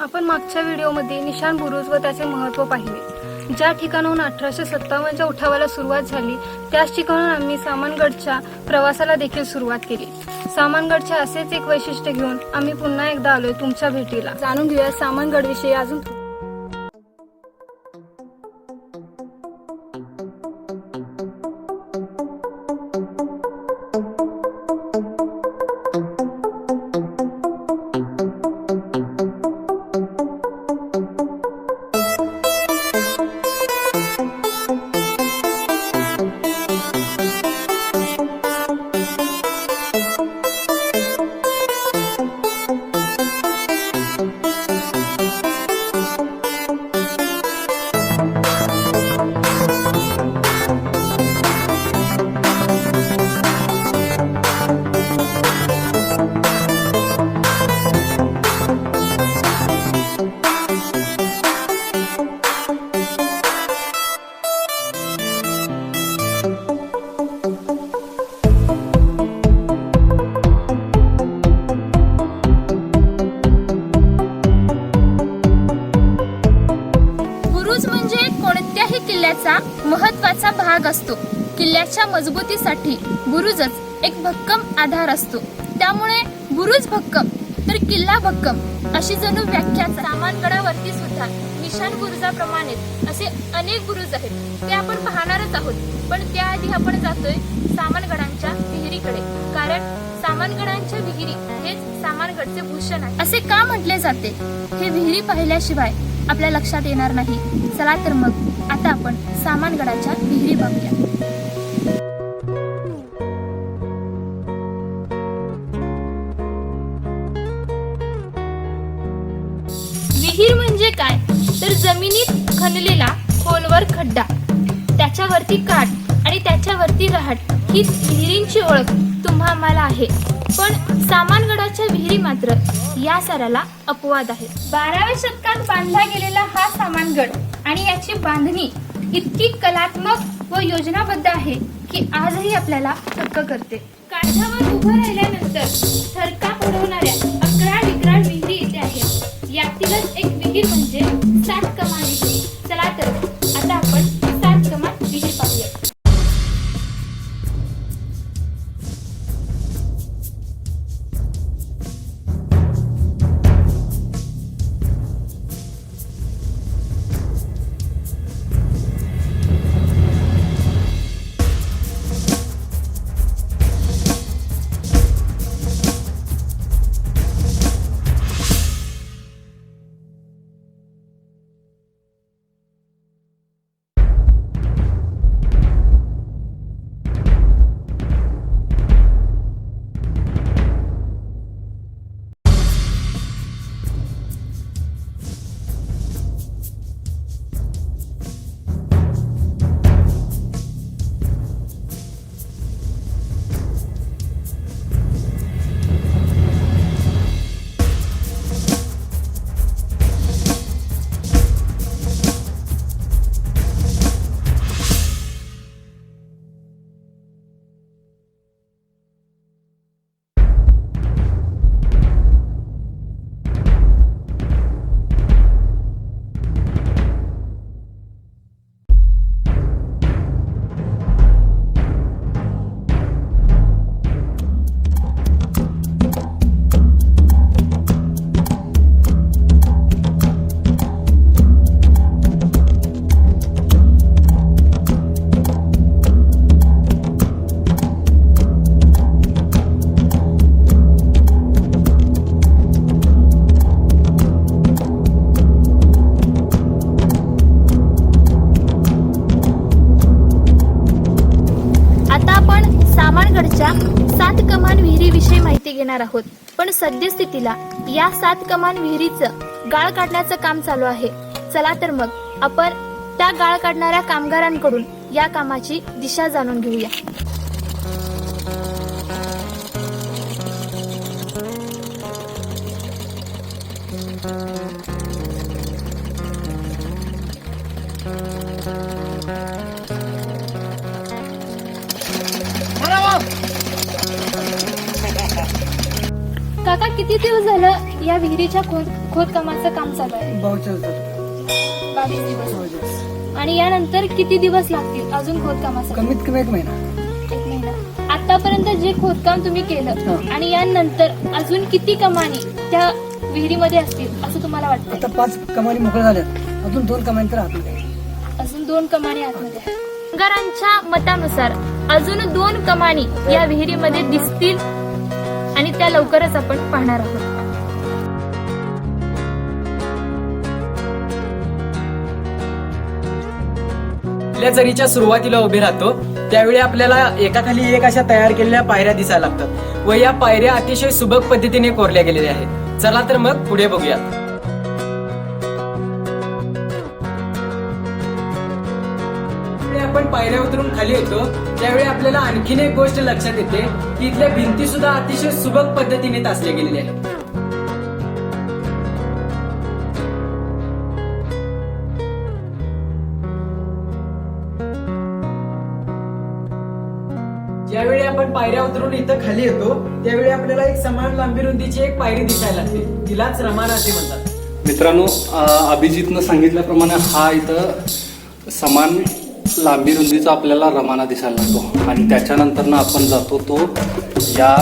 आपण मागच्या व्हिडिओमध्ये निशाण बुरुज व त्याचे महत्त्व पाहिले. ज्या ठिकाणाहून अठराशे सत्तावन्नच्या उठावाला सुरुवात झाली त्याच ठिकाणून आम्ही सामानगडच्या प्रवासाला देखील सुरुवात केली. सामानगडचे असेच एक वैशिष्ट्य घेऊन आम्ही पुन्हा एकदा आलोय तुमच्या भेटीला. जाणून घेऊया सामानगड विषयी अजून महत्त्वाचा भाग असतो. किल्ल्याच्या मजबूतीसाठी बुरुजच एक भक्कम आधार असतो. त्यामुळे बुरुज भक्कम तर किल्ला भक्कम अशी जणू व्याख्या सामानगडावरती सुद्धा निशान बुरुजाप्रमाणेच असे अनेक बुरुज आहेत. ते आपण पाहणारच आहोत. पण त्याआधी आपण जातोय सामानगडांच्या विहिरीकडे. कारण सामानगडांच्या विहिरी हेच सामानगडचे भूषण आहे असे का म्हटले जाते? हे विहिरी पाहिल्याशिवाय आपल्या लक्षात येणार नाही. चला तर मग. आता आपण सामानगडाच्या विहिरी बघूया. विहीर म्हणजे काय? तर जमिनीत खणलेला खोलवर खड्डा. त्याच्यावरती काठ आणि त्याच्यावरती रहाट ही विहिरींची ओळख तुम्हा आम्हाला आहे. पण सामानगडाच्या विहिरी मात्र या साराला अपवाद आहे. बाराव्या शतकात बांधला गेलेला हा सामानगड आणि याची बांधणी इतकी कलात्मक व योजनाबद्ध आहे की आजही आपल्याला थक्क करते. काठावर उभं राहिल्यानंतर थरका उडवणाऱ्या अकरा विक्राळ विहिरी इथे आहेत. यातीलच एक विहीर म्हणजे सात कमाली सामानगडच्या सात कमान विहिरीविषयी माहिती घेणार आहोत. पण सद्यस्थितीला या सात कमान विहिरीचं गाळ काढण्याचं काम चालू आहे. चला तर मग आपण त्या गाळ काढणाऱ्या कामगारांकडून या कामाची दिशा जाणून घेऊया. काका किती दिवस झालं या विहिरीच्या खो- खोदकामाचं काम चालू आहे? भाऊच्या जातो बावीस दिवस. आणि यानंतर किती दिवस लागतील अजून खोदकामासाठी कमीत कमी एक महिना. एक महिना. आतापर्यंत जे खोदकाम तुम्ही केलं. आणि यानंतर अजून किती कमानी त्या विहिरीमध्ये असतील असं तुम्हाला आता वाटतं पाच कमानी मोकळ्या झाल्यात. अजून दोन कमानी तर आतमध्ये. अजून दोन कमानी आतमध्ये आहेत. कामगारांच्या मतानुसार अजून दोन कमानी या विहिरीमध्ये दिसतील आणि त्या लवकरच आपण पाहणार आहोत. आपल्या जरीच्या सुरुवातीला उभे राहतो त्यावेळी आपल्याला एकाखाली एक अशा तयार केलेल्या पायऱ्या दिसायला लागतात. व या पायऱ्या अतिशय सुबक पद्धतीने कोरल्या गेलेल्या आहेत. चला तर मग पुढे बघूयात. पायऱ्या उतरून खाली येतो त्यावेळी आपल्याला आणखीन एक गोष्ट लक्षात येते. की इथल्या भिंती सुद्धा अतिशय सुबक पद्धतीने तासल्या गेलेल्या आहेत. ज्यावेळी आपण पायऱ्या उतरून इथं खाली येतो त्यावेळी आपल्याला एक समान लांबी रुंदीची एक पायरी दिसायला लागते. तिलाच रमाना असे म्हणतात. मित्रांनो अभिजितनं सांगितल्याप्रमाणे हा इथं समान लांबी रुंदीचा आपल्याला रमाना दिसायला लागतो. आणि त्याच्यानंतरनं आपण जातो तो या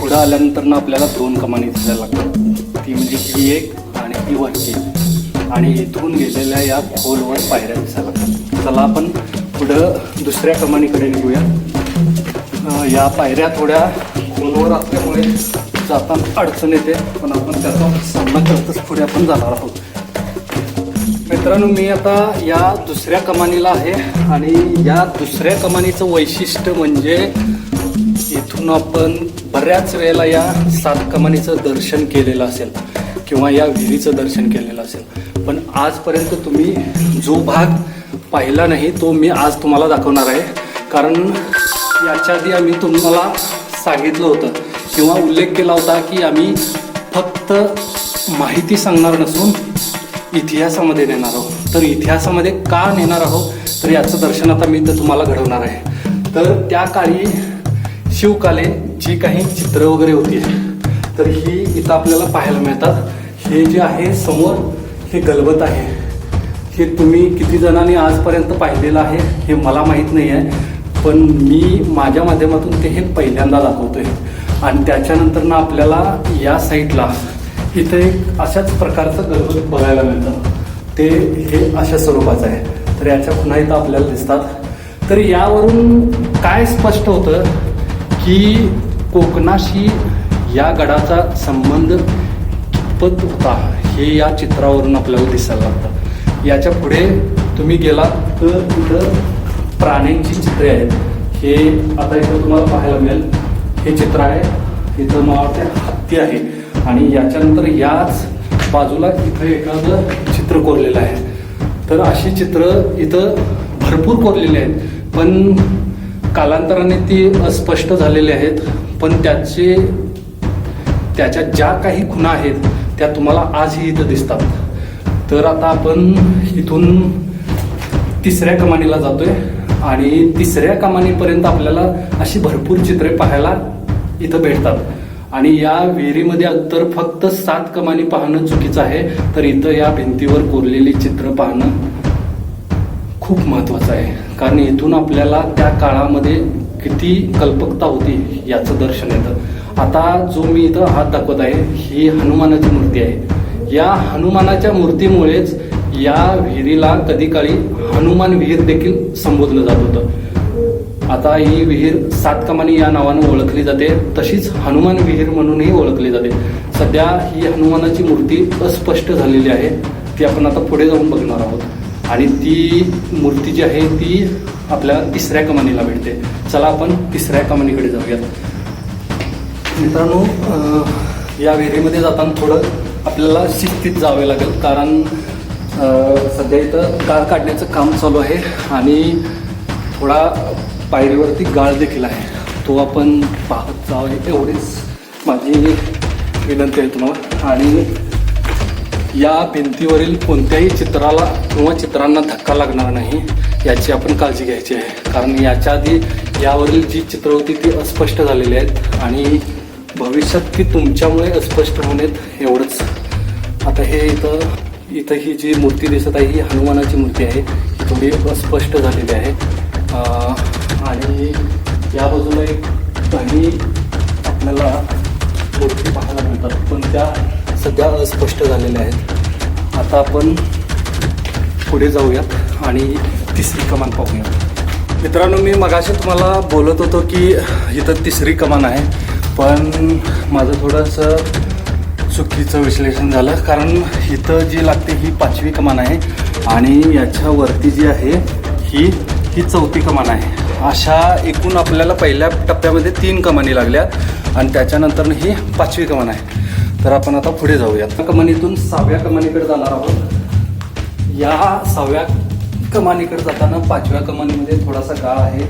पुढं आल्यानंतरनं आपल्याला दोन कमानी दिसायला लागतात. ती म्हणजे ही एक आणि ती वरची. आणि इथून गेलेल्या या खोलवर पायऱ्या दिसायला लागतात. चला आपण पुढं दुसऱ्या कमानीकडे निघूया. या पायऱ्या थोड्या खोलवर असल्यामुळे जाताना अडचण येते पण आपण त्याचा सामना करतच पुढे आपण जाणार आहोत. मित्रांनो मी आता या दुसऱ्या कमानीला आहे आणि या दुसऱ्या कमानीचं वैशिष्ट्य म्हणजे इथून आपण बऱ्याच वेळेला या सात कमानीचं दर्शन केलेलं असेल किंवा या विहिरीचं दर्शन केलेलं असेल. पण आजपर्यंत तुम्ही जो भाग पाहिला नाही तो मी आज तुम्हाला दाखवणार आहे. कारण याच्या आधी आम्ही तुम्हाला सांगितलं होतं किंवा उल्लेख केला होता की आम्ही फक्त माहिती सांगणार नसून इतिहासामध्ये नेणार आहोत. तर इतिहासामध्ये का नेणार आहोत? तर याचं दर्शन आता मी तर तुम्हाला घडवणार आहे. तर त्या काळी शिवकाले जी काही चित्र वगैरे होती तर ही इथं आपल्याला पाहायला मिळतात. हे जे आहे समोर हे गलबत आहे. हे तुम्ही किती जणांनी आजपर्यंत पाहिलेलं आहे हे मला माहीत नाही आहे पण मी माझ्या माध्यमातून ते हे पहिल्यांदा दाखवतो आहे आणि त्याच्यानंतर ना आपल्याला या साईडला इथे एक अशाच प्रकारचं गलबत बघायला मिळतं. ते हे अशा स्वरूपाचं आहे. तर याच्या पुन्हा इथं आपल्याला दिसतात. तर यावरून काय स्पष्ट होतं की कोकणाशी या गडाचा संबंध कितपत होता हे या चित्रावरून आपल्याला दिसायला लागतं. याच्यापुढे तुम्ही गेला तर इथं प्राण्यांची चित्रे आहेत. हे आता इथं तुम्हाला पाहायला मिळेल. हे चित्र आहे. इथं मला वाटतं हत्ती आहे. आणि याच्यानंतर याच बाजूला इथं एखादं चित्र कोरलेलं आहे. तर अशी चित्र इथं भरपूर कोरलेली आहेत. पण कालांतराने ती अस्पष्ट झालेली आहेत. पण त्याचे त्याच्या ज्या काही खुणा आहेत त्या तुम्हाला आजही इथं दिसतात. तर आता आपण इथून तिसऱ्या कमानीला जातोय. आणि तिसऱ्या कमानीपर्यंत आपल्याला अशी भरपूर चित्रे पाहायला इथं भेटतात. आणि या विहिरीमध्ये तर फक्त सात कमानी पाहणं चुकीचं आहे. तर इथं या भिंतीवर कोरलेली चित्र पाहणं खूप महत्वाचं आहे. कारण इथून आपल्याला त्या काळामध्ये किती कल्पकता होती याचं दर्शन येतं. आता जो मी इथं हात दाखवत आहे ही हनुमानाची मूर्ती आहे. या हनुमानाच्या मूर्तीमुळेच या विहिरीला कधी काळी हनुमान विहीर देखील संबोधलं जात होतं. आता ही विहीर सात कमानी या नावानं ओळखली जाते. तशीच हनुमान विहीर म्हणूनही ओळखली जाते. सध्या ही हनुमानाची मूर्ती अस्पष्ट झालेली आहे. ती आपण आता पुढे जाऊन बघणार आहोत. आणि ती मूर्ती जी आहे ती आपल्या तिसऱ्या कमानीला भेटते. चला आपण तिसऱ्या कमानीकडे जाऊयात. मित्रांनो या विहिरीमध्ये जाताना थोडं आपल्याला शिस्तीत जावे लागेल. कारण सध्या इथं कार काढण्याचं काम चालू आहे. आणि थोडा पायरीवरती गाळ देखील आहे. तो आपण पाहत जावं एवढीच माझी विनंती आहे तुम्हाला. आणि या भिंतीवरील कोणत्याही चित्राला किंवा चित्रांना धक्का लागणार नाही याची आपण काळजी घ्यायची आहे. कारण याच्या आधी यावरील जी चित्र होती ती अस्पष्ट झालेली आहेत आणि भविष्यात ती तुमच्यामुळे अस्पष्ट होण्यात एवढंच. आता हे इथं इथं ही जी मूर्ती दिसत आहे ही हनुमानाची मूर्ती आहे थोडी अस्पष्ट झालेली आहे. आणि या बाजूला एक काही आपल्याला गोष्टी पाहायला मिळतात पण त्या सध्या अस्पष्ट झालेल्या आहेत. आता आपण पुढे जाऊयात आणि तिसरी कमान पाहूया मित्रांनो मी मगाशी तुम्हाला बोलत होतो की इथं तिसरी कमान आहे पण माझं थोडंसं चुकीचं विश्लेषण झालं कारण इथं जी लागते ही पाचवी कमान आहे आणि याच्यावरती जी आहे ही ही चौथी कमान आहे. अशा एकूण आपल्याला पहिल्या टप्प्यामध्ये तीन कमानी लागल्या आणि त्याच्यानंतर ही पाचवी कमान आहे. तर आपण आता पुढे जाऊयात कमानीतून सहाव्या कमानीकडे जाणार आहोत. या सहाव्या कमानीकडे जाताना पाचव्या कमानीमध्ये थोडासा गाळ आहे.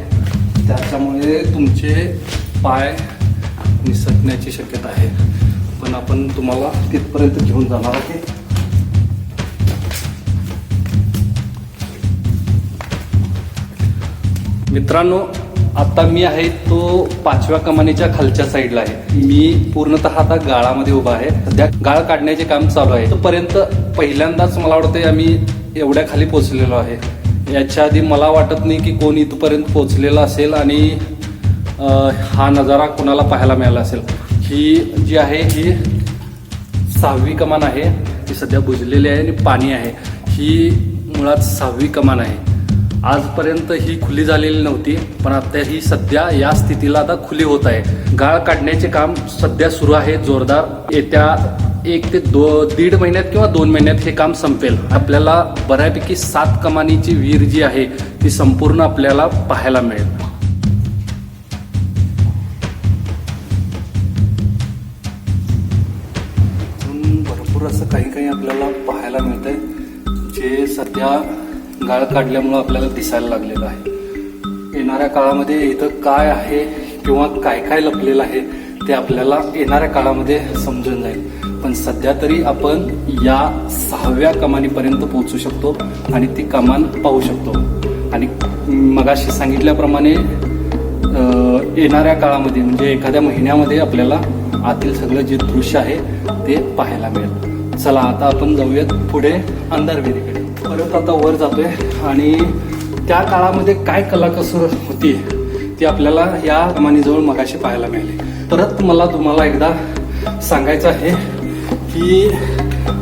त्याच्यामुळे तुमचे पाय निसटण्याची शक्यता आहे. पण आपण तुम्हाला तिथपर्यंत घेऊन जाणार आहे मित्रांनो आता मी आहे तो पाचव्या कमानीच्या खालच्या साईडला आहे. मी पूर्णतः आता गाळामध्ये उभा आहे. सध्या गाळ काढण्याचे काम चालू आहे. तोपर्यंत पहिल्यांदाच मला वाटतं आम्ही एवढ्या खाली पोचलेलो आहे. याच्या आधी मला वाटत नाही की कोण इथपर्यंत पोचलेला असेल आणि हा नजारा कोणाला पाहायला मिळाला असेल. ही जी आहे ही सहावी कमान आहे. ती सध्या बुजलेली आहे आणि पाणी आहे. ही मुळात सहावी कमान आहे. आजपर्यंत ही खुली झालेली नव्हती पण आता ही सध्या या स्थितीला आता खुली होत आहे. गाळ काढण्याचे काम सध्या सुरू आहे जोरदार. येत्या एक ते दो दीड महिन्यात किंवा दोन महिन्यात हे काम संपेल. आपल्याला बऱ्यापैकी सात कमानीची विहीर जी आहे ती संपूर्ण आपल्याला पाहायला मिळेल. अजून भरपूर असं काही काही आपल्याला पाहायला मिळतंय. जे सध्या गाळ काढल्यामुळं आपल्याला दिसायला लागलेलं आहे. येणाऱ्या काळामध्ये इथं काय आहे किंवा काय काय लपलेलं आहे ते आपल्याला येणाऱ्या काळामध्ये समजून जाईल. पण सध्या तरी आपण या सहाव्या कमानीपर्यंत पोहोचू शकतो आणि ती कमान पाहू शकतो. आणि मगाशी सांगितल्याप्रमाणे येणाऱ्या काळामध्ये म्हणजे एखाद्या महिन्यामध्ये आपल्याला आतील सगळं जे दृश्य आहे ते पाहायला मिळेल. चला आता आपण जाऊयात पुढे अंधारवेरीकडे परत आता वर जातोय आणि त्या काळामध्ये काय कलाकसर होती ती आपल्याला या कमानीजवळ मगाशी पाहायला मिळाली. परत मला तुम्हाला एकदा सांगायचं आहे की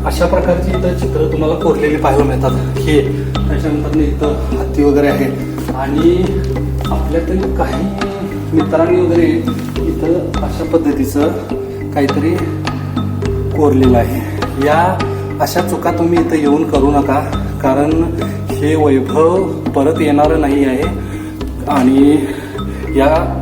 अशा प्रकारची इथं चित्र तुम्हाला कोरलेली पाहायला मिळतात. हे त्याच्यानंतर इथं हत्ती वगैरे आहे आणि आपल्यातील काही मित्रांनी वगैरे इथं अशा पद्धतीचं काहीतरी कोरलेलं आहे. या अशा चुका तुम्ही इथं येऊन करू नका. कारण हे वैभव परत येणारं नाही आहे. आणि या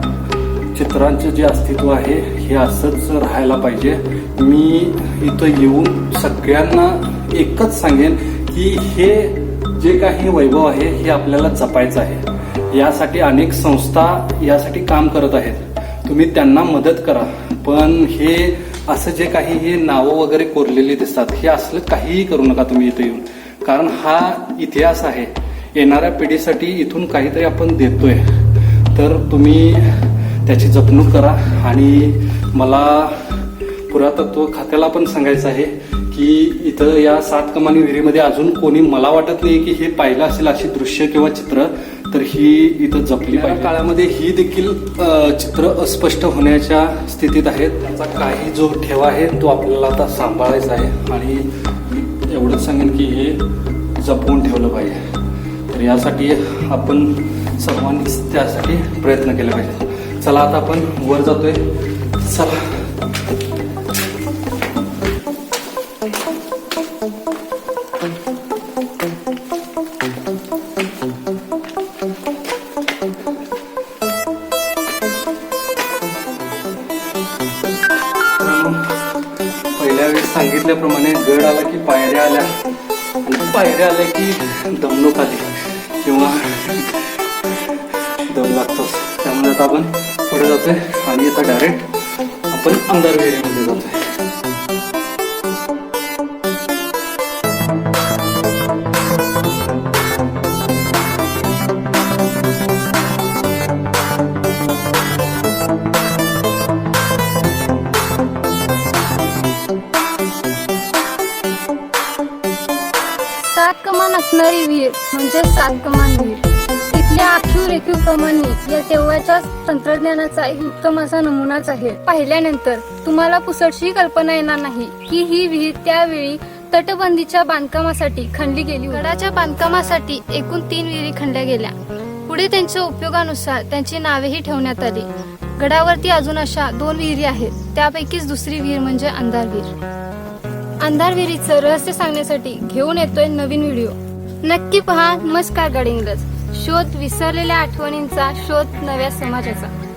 चित्रांचं जे अस्तित्व आहे हे असंच राहायला पाहिजे. मी इथं येऊन सगळ्यांना एकच सांगेन की हे जे काही वैभव आहे हे आपल्याला जपायचं आहे. यासाठी अनेक संस्था यासाठी काम करत आहेत. तुम्ही त्यांना मदत करा. पण हे असं जे काही हे नावं वगैरे कोरलेली दिसतात हे असलं काहीही करू नका तुम्ही इथं येऊन. कारण हा इतिहास आहे. येणाऱ्या पिढीसाठी इथून काहीतरी आपण देतोय. तर तुम्ही त्याची जपणूक करा आणि मला पुरातत्व खात्याला पण सांगायचं आहे की इथं या सात कमानी विहिरीमध्ये अजून कोणी मला वाटत नाही की हे पाहिलं असेल अशी दृश्य किंवा चित्र तर ही इथं जपली पाहिजे. काळामध्ये ही देखील चित्र अस्पष्ट होण्याच्या स्थितीत आहेत. त्याचा काही जो ठेवा आहे तो आपल्याला आता सांभाळायचा आहे. आणि एवढंच सांगेन की हे जपून ठेवलं पाहिजे. तर यासाठी आपण सर्वांनी त्यासाठी प्रयत्न केले पाहिजे. चला आता आपण वर जातोय. चला. वेळेस सांगितल्याप्रमाणे गड आला की पायऱ्या आल्या. आणि पायऱ्या आल्या की दमणूक आली. किंवा दम लागतोच त्यामुळे आता आपण पुढे जातोय. आणि आता डायरेक्ट आपण अंधारवेरीमध्ये जातोय. मंदिर म्हणजे सात मंदिर इथल्या आखीव रेखीव कमानी या तेव्हाच्या तंत्रज्ञानाचा एक उत्तम असा नमुनाच आहे. पाहिल्यानंतर तुम्हाला पुसटशी कल्पना येणार नाही की ही विहीर त्यावेळी तटबंदीच्या बांधकामासाठी खणली गेली गडाच्या बांधकामासाठी एकूण तीन विहिरी खणल्या गेल्या. पुढे त्यांच्या उपयोगानुसार त्यांची नावेही ठेवण्यात आली. गडावरती अजून अशा दोन विहिरी आहेत. त्यापैकीच दुसरी विहीर म्हणजे अंधार विहीर. अंधार विहिरीचं रहस्य सांगण्यासाठी घेऊन येतोय नवीन व्हिडिओ. नक्की पहा नमस्कार गड इंग्रज. शोध विसरलेल्या आठवणींचा शोध नव्या समाजाचा.